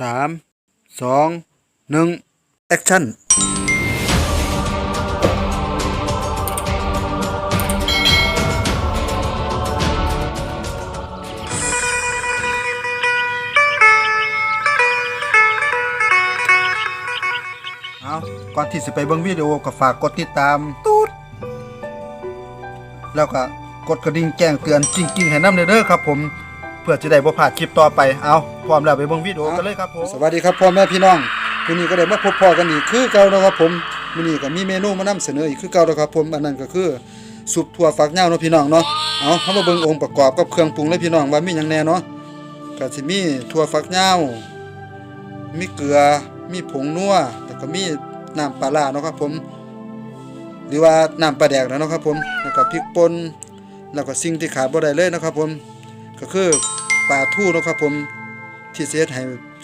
สามสองหนึ่งแอคชั่นเอาก่อนที่จะไปเบิ่งวิดีโอก็ฝากกดติดตามตูดแล้วก็กดกระดิ่งแจ้งเตือนจริงๆให้นำเด้อครับผมเพื่อจะได้บ่พลาดคลิปต่อไปเอาพร้อมแล้วไปเบิ่งวิดีโอกันเลยครับผมสวัสดีครับพ่อแม่พี่น้องวันนี้ก็ได้มาพบพ่อกันอีกคือเก่าแล้วครับผมวันนี้ก็มีเมนูมานำเสนออีกคือเก่าแล้วครับผมอันนั้นก็คือซุปถั่วฝักยาวเนาะพี่น้องเนาะเอาเฮามาเบิ่งองค์ประกอบกับเครื่องปรุงเลยพี่น้องว่ามีหยังแน่เนาะก็สิมีถั่วฝักยาวมีเกลือมีผงนัวแล้วก็มีน้ำปลาร้าเนาะครับผมหรือว่าน้ำปลาแดกนะเนาะครับผมแล้วก็พริกป่นแล้วก็สิ่งที่ขาดบ่ได้เลยเนาะครับผม ก็คือปลาทูเนะครับผมที่เฮ็ดให้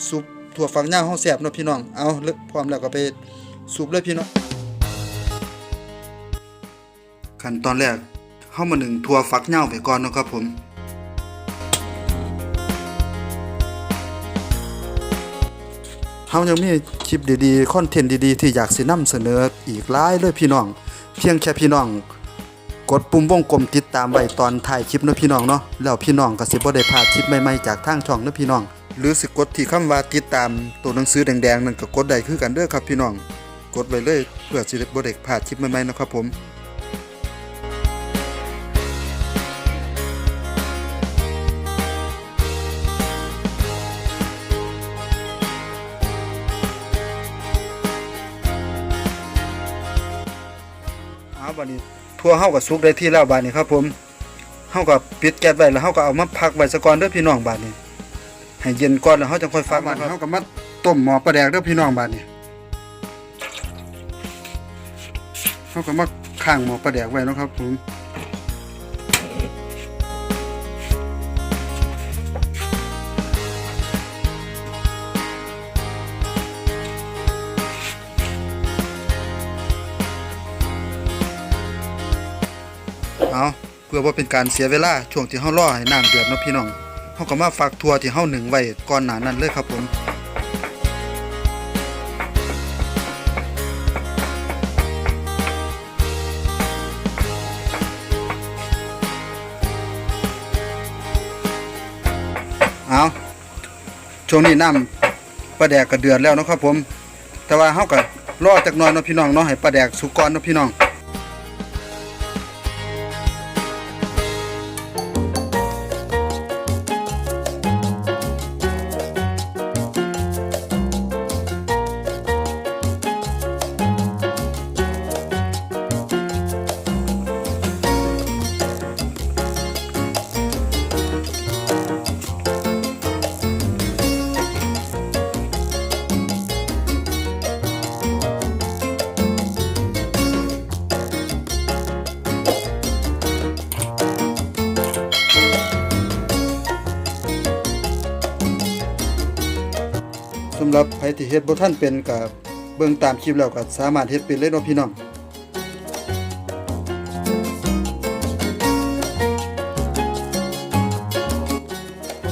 ซุปถั่วฝักยาวเฮาแซ่บเนาะพี่น้อง เอาเลิกพร้อมแล้วก็ไปซุปเลยพี่น้อง ขั้นตอนแรกเฮามาหนึ่งถั่วฝักยาวไปก่อนนะครับผมเฮายังมีคลิปดีๆคอนเทนต์ดีๆ ที่อยากสินำเสนออีกหลายเลยพี่น้อง เพียงแค่พี่น้อง กดปุ่มวงกลมติด ตามไว้ตอนถ่ายคลิปนะพี่น้องเนาะแล้วพี่น้องก็สิบ่ได้พลาดคลิปใหม่ๆจากทางช่องนะพี่น้อง หรือสิกดที่คำว่าติดตามตัวหนังสือแดงๆนั่นก็กดได้คือกันเด้อครับพี่น้อง กดไว้เลยเพื่อสิบ่ได้พลาดคลิปใหม่ๆนะครับผมเอาบัดนี้ ทั่วเฮากับซุกได้ที่แล้วบาดนี้ครับผมเฮากับปิดแก๊สไว้แล้วเฮาก็เอามาพักไว้ซะก่อนเด้อพี่น้องบาดนี้ให้เย็นก่อนแล้วเฮาจะค่อยฟักมันเฮาก็มาต้มหม้อปลาแดกเด้อพี่น้องบาดนี้เฮาก็มาข้างหม้อปลาแดกไว้นะครับผม เอาเพื่อบ่าเป็นการเสียเวลาช่วงที่เฮารอให้น้ำเดือดเนาะพี่น้องเฮาก็มาฟักทั่วที่เฮาหนึ่งไว้ก่อนหน้านั้นเลยครับผมเอาช่วงนี้น้ำปลาแดกก็เดือดแล้วนะครับผม แต่ว่าเฮาก็รอจักหน่อยเนาะพี่น้องเนาะให้ปลาแดกสุกก่อนเนาะพี่น้อง สำหรับใครที่เฮ็ดบ่ทันเป็นก็เบิ่งตามคลิปแล้วก็สามารถเฮ็ดเป็นเลยเนาะพี่น้อง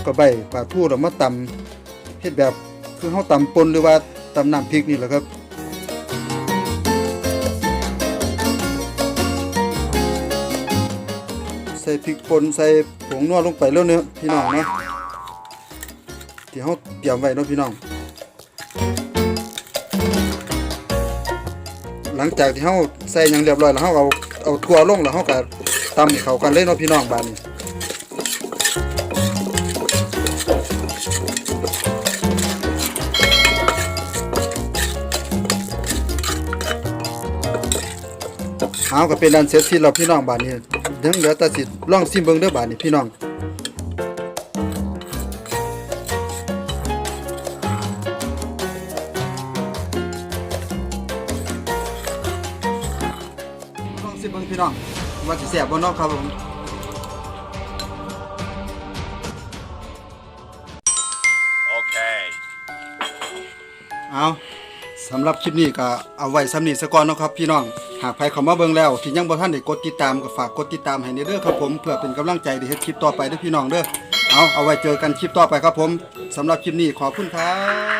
ก็ใบปลาทูเรามาตำเฮ็ดแบบคือเฮาตำป่นหรือว่าตำน้ำพริกนี่แหละครับใส่พริกป่นใส่ผงนัวลงไปแล้วเนาะพี่น้องเนาะที่เฮาเตรียมไว้เนาะพี่น้อง หลังจากที่เฮาใส่ยังเรียบร้อยแล้วเฮาเอาเอาทั่วลงแล้วเฮาก็ตำเข้ากันเลยเนาะพี่น้องบ้าดนี้เอาก็เป็นอันเสร็จที่เราพี่น้องบาดนี้ยังเหลือแต่สิลองซิมเบิ่งเด้อบาดนี้พี่น้อง ลองซิมเบิ่งพี่น้องว่าสิแซ่บบ่เนาะครับผม Okay. เอาสำหรับคลิปนี้ก็เอาไว้สำนี้ซะก่อนเนาะครับพี่น้อง หากใครเข้ามาเบิ่งแล้วที่ยังบ่ทันได้กดติดตามก็ฝากกดติดตามให้เด้อครับผมเพื่อเป็นกำลังใจในเฮ็ดคลิปต่อไปเด้อพี่น้องเด้อเอาเอาไว้เจอกันคลิปต่อไปครับผมสำหรับคลิปนี้ขอบคุณครับ